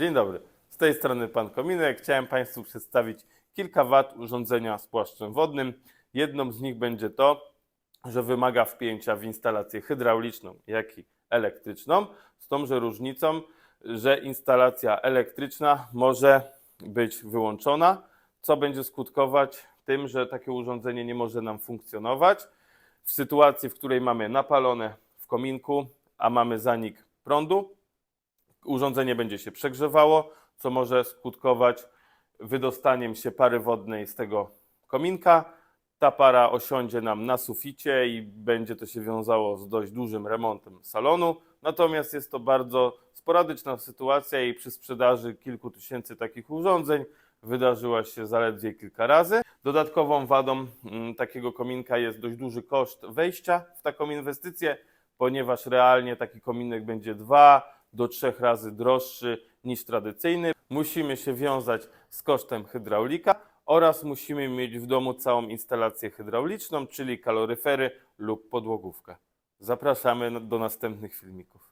Dzień dobry, z tej strony Pan Kominek. Chciałem Państwu przedstawić kilka wad urządzenia z płaszczem wodnym. Jedną z nich będzie to, że wymaga wpięcia w instalację hydrauliczną, jak i elektryczną, z tąże różnicą, że instalacja elektryczna może być wyłączona, co będzie skutkować tym, że takie urządzenie nie może nam funkcjonować. W sytuacji, w której mamy napalone w kominku, a mamy zanik prądu, urządzenie będzie się przegrzewało, co może skutkować wydostaniem się pary wodnej z tego kominka. Ta para osiądzie nam na suficie i będzie to się wiązało z dość dużym remontem salonu. Natomiast jest to bardzo sporadyczna sytuacja i przy sprzedaży kilku tysięcy takich urządzeń wydarzyła się zaledwie kilka razy. Dodatkową wadą mm, takiego kominka jest dość duży koszt wejścia w taką inwestycję, ponieważ realnie taki kominek będzie dwa do trzech razy droższy niż tradycyjny. Musimy się wiązać z kosztem hydraulika oraz musimy mieć w domu całą instalację hydrauliczną, czyli kaloryfery lub podłogówkę. Zapraszamy do następnych filmików.